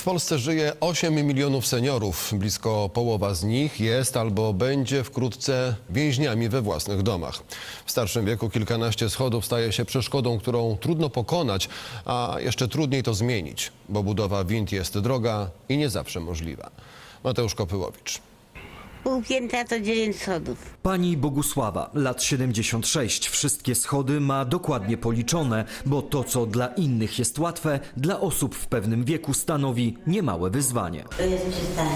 W Polsce żyje 8 milionów seniorów. Blisko połowa z nich jest albo będzie wkrótce więźniami we własnych domach. W starszym wieku kilkanaście schodów staje się przeszkodą, którą trudno pokonać, a jeszcze trudniej to zmienić, bo budowa wind jest droga i nie zawsze możliwa. Mateusz Kopyłowicz. Pół piętra to 9 schodów. Pani Bogusława, lat 76, wszystkie schody ma dokładnie policzone, bo to, co dla innych jest łatwe, dla osób w pewnym wieku stanowi niemałe wyzwanie. To jest przystanek.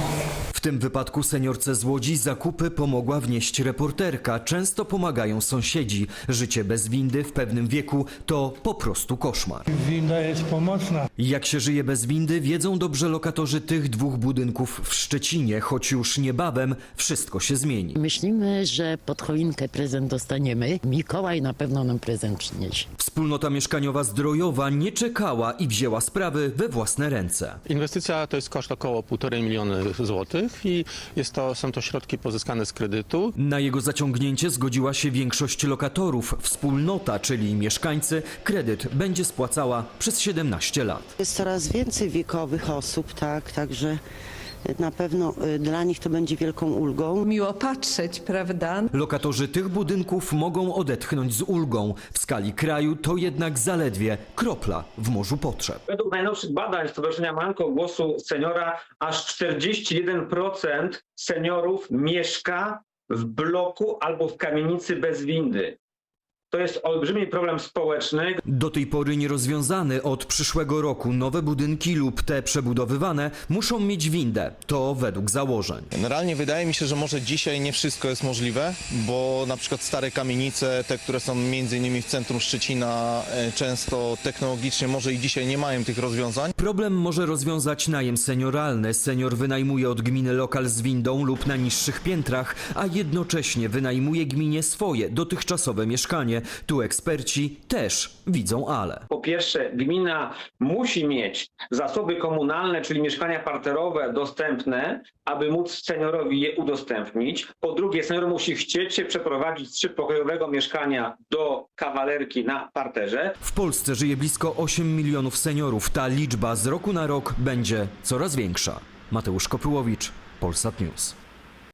W tym wypadku seniorce z Łodzi zakupy pomogła wnieść reporterka. Często pomagają sąsiedzi. Życie bez windy w pewnym wieku to po prostu koszmar. Winda jest pomocna. Jak się żyje bez windy, wiedzą dobrze lokatorzy tych dwóch budynków w Szczecinie, choć już niebawem wszystko się zmieni. Myślimy, że pod choinkę prezent dostaniemy. Mikołaj na pewno nam prezent przyniesie. Wspólnota mieszkaniowa Zdrojowa nie czekała i wzięła sprawy we własne ręce. Inwestycja to jest koszt około 1,5 miliona złotych i jest to, są to środki pozyskane z kredytu. Na jego zaciągnięcie zgodziła się większość lokatorów. Wspólnota, czyli mieszkańcy, kredyt będzie spłacała przez 17 lat. Jest coraz więcej wiekowych osób, tak, także na pewno y, dla nich to będzie wielką ulgą. miło patrzeć, prawda? Lokatorzy tych budynków mogą odetchnąć z ulgą. W skali kraju to jednak zaledwie kropla w morzu potrzeb. Według najnowszych badań Stowarzyszenia Manko Głosu Seniora aż 41% seniorów mieszka w bloku albo w kamienicy bez windy. To jest olbrzymi problem społeczny. Do tej pory nierozwiązany od przyszłego roku nowe budynki lub te przebudowywane muszą mieć windę. To według założeń. Generalnie wydaje mi się, że może dzisiaj nie wszystko jest możliwe, bo na przykład stare kamienice, te, które są między innymi w centrum Szczecina, e, często technologicznie może i dzisiaj nie mają tych rozwiązań. Problem może rozwiązać najem senioralny. Senior wynajmuje od gminy lokal z windą lub na niższych piętrach, a jednocześnie wynajmuje gminie swoje dotychczasowe mieszkanie. Tu eksperci też widzą ale. Po pierwsze, gmina musi mieć zasoby komunalne, czyli mieszkania parterowe dostępne, aby móc seniorowi je udostępnić. Po drugie, senior musi chcieć się przeprowadzić z trzypokojowego mieszkania do kawalerki na parterze. W Polsce żyje blisko 8 milionów seniorów. Ta liczba z roku na rok będzie coraz większa. Mateusz Kopyłowicz, Polsat News.